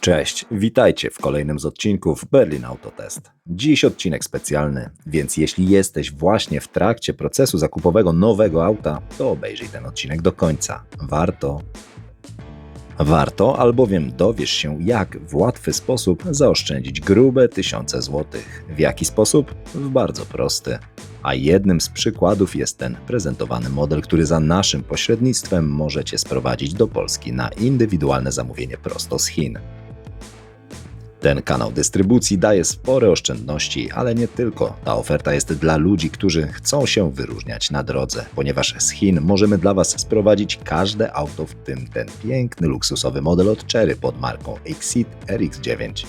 Cześć, witajcie w kolejnym z odcinków Berlin Autotest. Dziś odcinek specjalny, więc jeśli jesteś właśnie w trakcie procesu zakupowego nowego auta, to obejrzyj ten odcinek do końca. Warto. Warto, albowiem dowiesz się, jak w łatwy sposób zaoszczędzić grube tysiące złotych. W jaki sposób? W bardzo prosty. A jednym z przykładów jest ten prezentowany model, który za naszym pośrednictwem możecie sprowadzić do Polski na indywidualne zamówienie prosto z Chin. Ten kanał dystrybucji daje spore oszczędności, ale nie tylko. Ta oferta jest dla ludzi, którzy chcą się wyróżniać na drodze, ponieważ z Chin możemy dla Was sprowadzić każde auto, w tym ten piękny, luksusowy model od Cherry pod marką Exit RX9.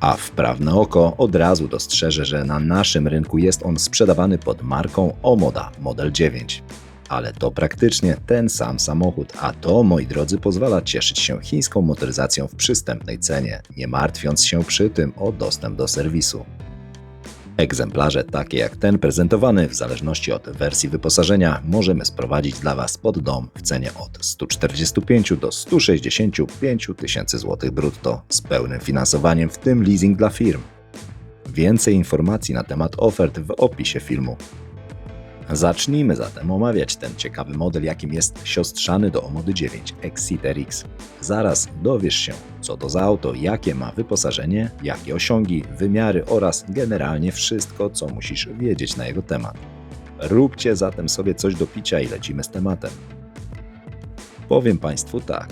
A wprawne oko od razu dostrzeże, że na naszym rynku jest on sprzedawany pod marką Omoda Model 9. Ale to praktycznie ten sam samochód, a to, moi drodzy, pozwala cieszyć się chińską motoryzacją w przystępnej cenie, nie martwiąc się przy tym o dostęp do serwisu. Egzemplarze takie jak ten prezentowany, w zależności od wersji wyposażenia, możemy sprowadzić dla Was pod dom w cenie od 145 do 165 tysięcy złotych brutto z pełnym finansowaniem, w tym leasing dla firm. Więcej informacji na temat ofert w opisie filmu. Zacznijmy zatem omawiać ten ciekawy model, jakim jest siostrzany do Omody 9 Exit RX. Zaraz dowiesz się, co to za auto, jakie ma wyposażenie, jakie osiągi, wymiary oraz generalnie wszystko, co musisz wiedzieć na jego temat. Róbcie zatem sobie coś do picia i lecimy z tematem. Powiem Państwu tak.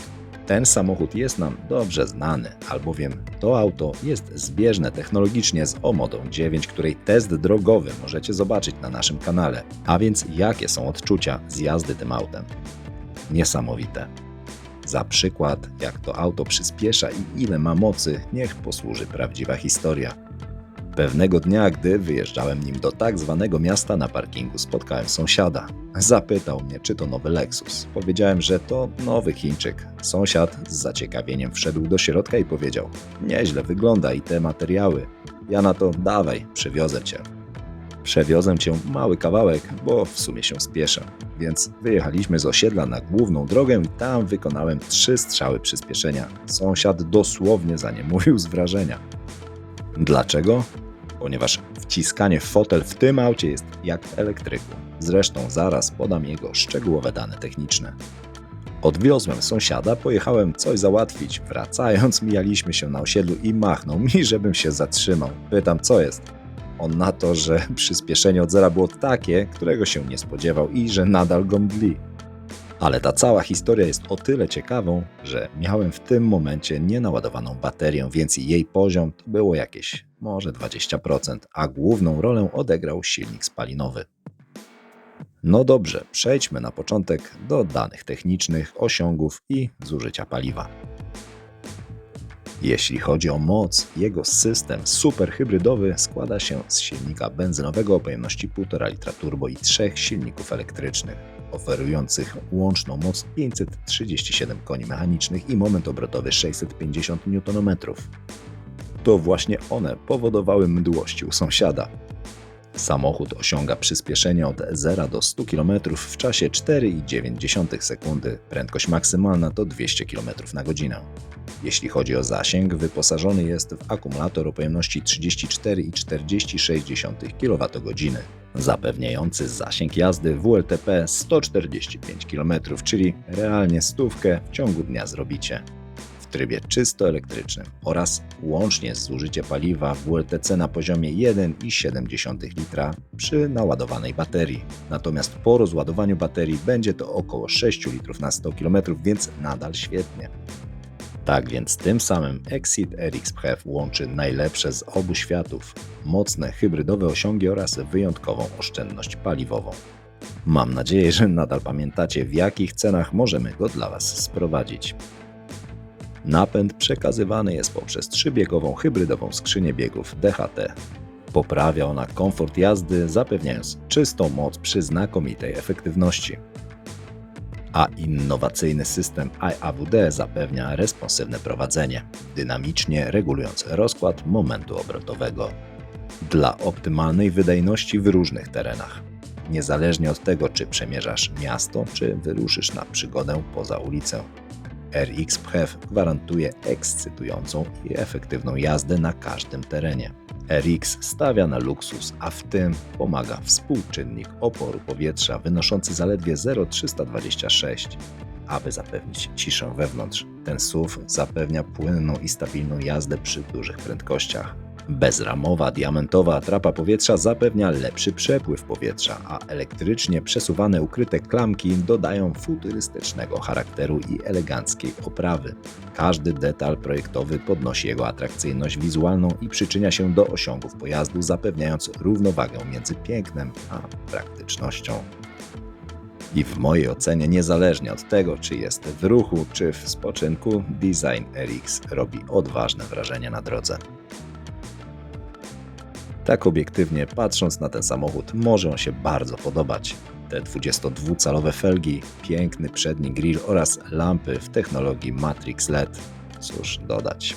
Ten samochód jest nam dobrze znany, albowiem to auto jest zbieżne technologicznie z Omodą 9, której test drogowy możecie zobaczyć na naszym kanale. A więc jakie są odczucia z jazdy tym autem? Niesamowite. Za przykład, jak to auto przyspiesza i ile ma mocy, niech posłuży prawdziwa historia. Pewnego dnia, gdy wyjeżdżałem nim do tak zwanego miasta na parkingu, spotkałem sąsiada. Zapytał mnie, czy to nowy Lexus. Powiedziałem, że to nowy Chińczyk. Sąsiad z zaciekawieniem wszedł do środka i powiedział: Nieźle wygląda i te materiały. Ja na to dawaj, przywiozę cię. Przewiozę cię mały kawałek, bo w sumie się spieszę. Więc wyjechaliśmy z osiedla na główną drogę i tam wykonałem trzy strzały przyspieszenia. Sąsiad dosłownie za nie mówił z wrażenia. Dlaczego? Ponieważ wciskanie w fotel w tym aucie jest jak w elektryku. Zresztą zaraz podam jego szczegółowe dane techniczne. Odwiozłem sąsiada, pojechałem coś załatwić. Wracając, mijaliśmy się na osiedlu i machnął mi, żebym się zatrzymał. Pytam, co jest? On na to, że przyspieszenie od zera było takie, którego się nie spodziewał i że nadal go mdli. Ale ta cała historia jest o tyle ciekawą, że miałem w tym momencie nienaładowaną baterię, więc jej poziom to było jakieś może 20%, a główną rolę odegrał silnik spalinowy. No dobrze, przejdźmy na początek do danych technicznych, osiągów i zużycia paliwa. Jeśli chodzi o moc, jego system superhybrydowy składa się z silnika benzynowego o pojemności 1,5 litra turbo i trzech silników elektrycznych, oferujących łączną moc 537 koni mechanicznych i moment obrotowy 650 Nm. To właśnie one powodowały mdłości u sąsiada. Samochód osiąga przyspieszenie od 0 do 100 km w czasie 4,9 sekundy, prędkość maksymalna to 200 km na godzinę. Jeśli chodzi o zasięg, wyposażony jest w akumulator o pojemności 34,46 kWh, zapewniający zasięg jazdy WLTP 145 km, czyli realnie stówkę w ciągu dnia zrobicie trybie czysto elektrycznym oraz łącznie zużycie paliwa w WLTC na poziomie 1,7 litra przy naładowanej baterii. Natomiast po rozładowaniu baterii będzie to około 6 litrów na 100 km, więc nadal świetnie. Tak więc tym samym Exit RX PHEV łączy najlepsze z obu światów, mocne hybrydowe osiągi oraz wyjątkową oszczędność paliwową. Mam nadzieję, że nadal pamiętacie w jakich cenach możemy go dla Was sprowadzić. Napęd przekazywany jest poprzez trzybiegową hybrydową skrzynię biegów DHT. Poprawia ona komfort jazdy, zapewniając czystą moc przy znakomitej efektywności a innowacyjny system iAWD zapewnia responsywne prowadzenie, dynamicznie regulując rozkład momentu obrotowego dla optymalnej wydajności w różnych terenach. Niezależnie od tego, czy przemierzasz miasto, czy wyruszysz na przygodę poza ulicę. RX PHEV gwarantuje ekscytującą i efektywną jazdę na każdym terenie. RX stawia na luksus, a w tym pomaga współczynnik oporu powietrza wynoszący zaledwie 0,326. Aby zapewnić ciszę wewnątrz, ten SUV zapewnia płynną i stabilną jazdę przy dużych prędkościach. Bezramowa, diamentowa atrapa powietrza zapewnia lepszy przepływ powietrza, a elektrycznie przesuwane ukryte klamki dodają futurystycznego charakteru i eleganckiej oprawy. Każdy detal projektowy podnosi jego atrakcyjność wizualną i przyczynia się do osiągów pojazdu, zapewniając równowagę między pięknem a praktycznością. I w mojej ocenie, niezależnie od tego, czy jest w ruchu, czy w spoczynku, design RX robi odważne wrażenie na drodze. Tak obiektywnie patrząc na ten samochód, może on się bardzo podobać. Te 22-calowe felgi, piękny przedni grill oraz lampy w technologii Matrix LED. Cóż dodać.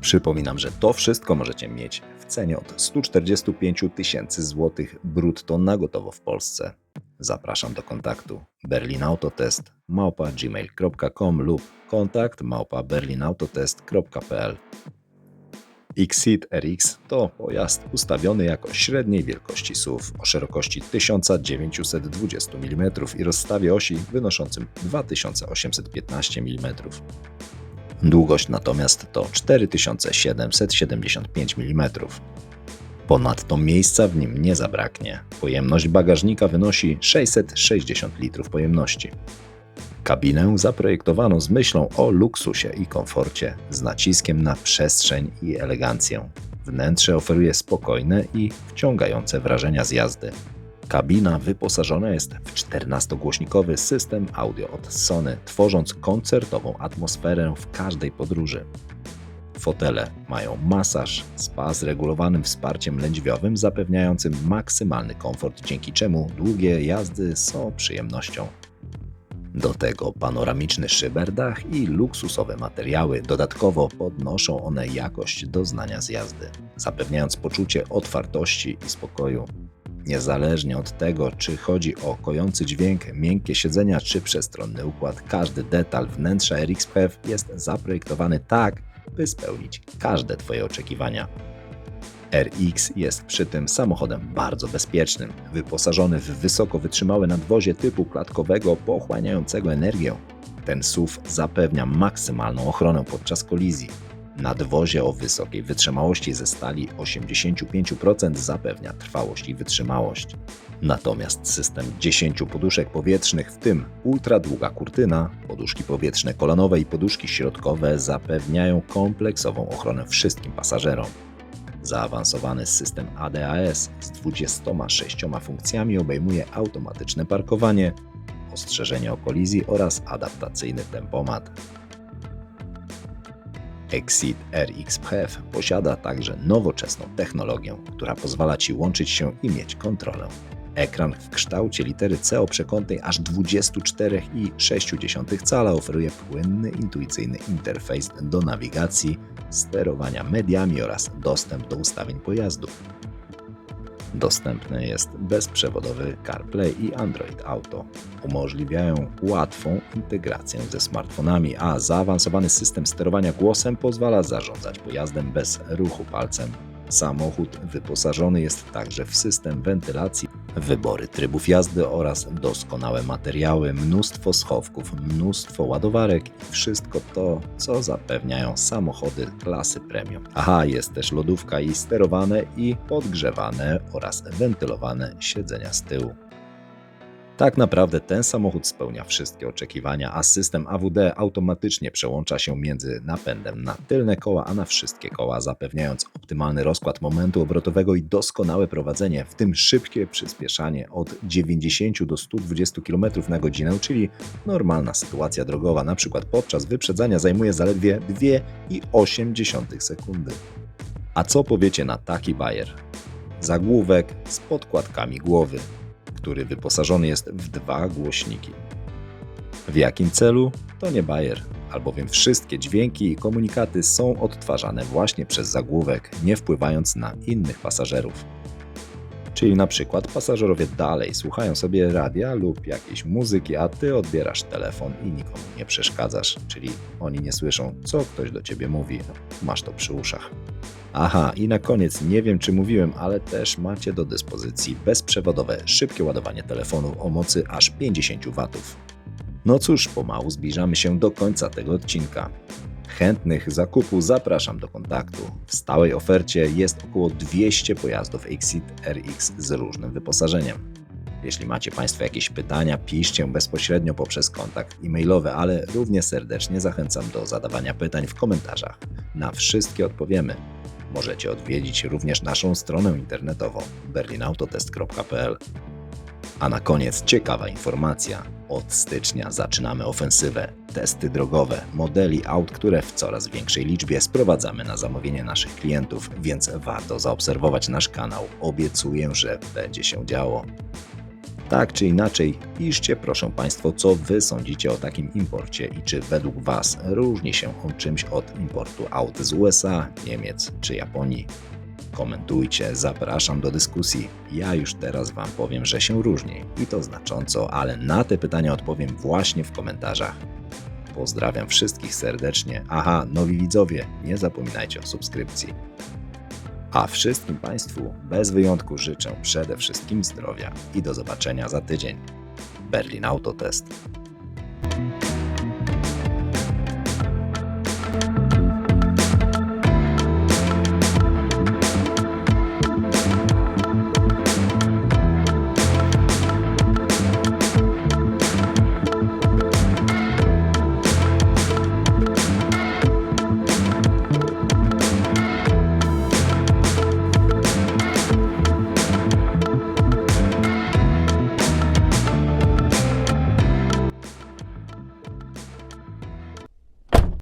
Przypominam, że to wszystko możecie mieć w cenie od 145 tysięcy złotych brutto na gotowo w Polsce. Zapraszam do kontaktu berlinautotest małpa gmail.com lub kontakt małpa berlinautotest.pl Xceed RX to pojazd ustawiony jako średniej wielkości SUV o szerokości 1920 mm i rozstawie osi wynoszącym 2815 mm. Długość natomiast to 4775 mm. Ponadto miejsca w nim nie zabraknie. Pojemność bagażnika wynosi 660 litrów pojemności. Kabinę zaprojektowano z myślą o luksusie i komforcie, z naciskiem na przestrzeń i elegancję. Wnętrze oferuje spokojne i wciągające wrażenia z jazdy. Kabina wyposażona jest w 14-głośnikowy system audio od Sony, tworząc koncertową atmosferę w każdej podróży. Fotele mają masaż, spa z regulowanym wsparciem lędźwiowym, zapewniającym maksymalny komfort, dzięki czemu długie jazdy są przyjemnością. Do tego panoramiczny szyberdach i luksusowe materiały dodatkowo podnoszą one jakość doznania z jazdy, zapewniając poczucie otwartości i spokoju. Niezależnie od tego, czy chodzi o kojący dźwięk, miękkie siedzenia czy przestronny układ, każdy detal wnętrza RX-PHEV jest zaprojektowany tak, by spełnić każde Twoje oczekiwania. RX jest przy tym samochodem bardzo bezpiecznym, wyposażony w wysoko wytrzymałe nadwozie typu klatkowego pochłaniającego energię. Ten SUV zapewnia maksymalną ochronę podczas kolizji. Nadwozie o wysokiej wytrzymałości ze stali 85% zapewnia trwałość i wytrzymałość. Natomiast system 10 poduszek powietrznych, w tym ultradługa kurtyna, poduszki powietrzne kolanowe i poduszki środkowe zapewniają kompleksową ochronę wszystkim pasażerom. Zaawansowany system ADAS z 26 funkcjami obejmuje automatyczne parkowanie, ostrzeżenie o kolizji oraz adaptacyjny tempomat. Exit RX PHEV posiada także nowoczesną technologię, która pozwala Ci łączyć się i mieć kontrolę. Ekran w kształcie litery C o przekątnej aż 24,6 cala oferuje płynny, intuicyjny interfejs do nawigacji, sterowania mediami oraz dostęp do ustawień pojazdu. Dostępny jest bezprzewodowy CarPlay i Android Auto. Umożliwiają łatwą integrację ze smartfonami, a zaawansowany system sterowania głosem pozwala zarządzać pojazdem bez ruchu palcem. Samochód wyposażony jest także w system wentylacji, wybory trybów jazdy oraz doskonałe materiały, mnóstwo schowków, mnóstwo ładowarek i wszystko to, co zapewniają samochody klasy premium. Aha, jest też lodówka i sterowane i podgrzewane oraz wentylowane siedzenia z tyłu. Tak naprawdę ten samochód spełnia wszystkie oczekiwania, a system AWD automatycznie przełącza się między napędem na tylne koła, a na wszystkie koła, zapewniając optymalny rozkład momentu obrotowego i doskonałe prowadzenie, w tym szybkie przyspieszanie od 90 do 120 km na godzinę, czyli normalna sytuacja drogowa, na przykład podczas wyprzedzania zajmuje zaledwie 2,8 sekundy. A co powiecie na taki bajer? Zagłówek z podkładkami głowy który wyposażony jest w dwa głośniki. W jakim celu? To nie bajer, albowiem wszystkie dźwięki i komunikaty są odtwarzane właśnie przez zagłówek, nie wpływając na innych pasażerów. Czyli na przykład pasażerowie dalej słuchają sobie radia lub jakiejś muzyki, a ty odbierasz telefon i nikomu nie przeszkadzasz, czyli oni nie słyszą, co ktoś do ciebie mówi. Masz to przy uszach. Aha, i na koniec, nie wiem czy mówiłem, ale też macie do dyspozycji bezprzewodowe szybkie ładowanie telefonu o mocy aż 50 W. No cóż, pomału zbliżamy się do końca tego odcinka. Chętnych zakupu zapraszam do kontaktu. W stałej ofercie jest około 200 pojazdów Exit RX z różnym wyposażeniem. Jeśli macie Państwo jakieś pytania, piszcie bezpośrednio poprzez kontakt e-mailowy, ale równie serdecznie zachęcam do zadawania pytań w komentarzach. Na wszystkie odpowiemy. Możecie odwiedzić również naszą stronę internetową berlinautotest.pl. A na koniec ciekawa informacja. Od stycznia zaczynamy ofensywę. Testy drogowe, modeli aut, które w coraz większej liczbie sprowadzamy na zamówienie naszych klientów, więc warto zaobserwować nasz kanał. Obiecuję, że będzie się działo. Tak czy inaczej, piszcie proszę Państwo, co Wy sądzicie o takim imporcie i czy według Was różni się on czymś od importu aut z USA, Niemiec czy Japonii. Komentujcie, zapraszam do dyskusji. Ja już teraz Wam powiem, że się różni i to znacząco, ale na te pytania odpowiem właśnie w komentarzach. Pozdrawiam wszystkich serdecznie. Aha, nowi widzowie, nie zapominajcie o subskrypcji. A wszystkim Państwu bez wyjątku życzę przede wszystkim zdrowia i do zobaczenia za tydzień. Berlin Autotest.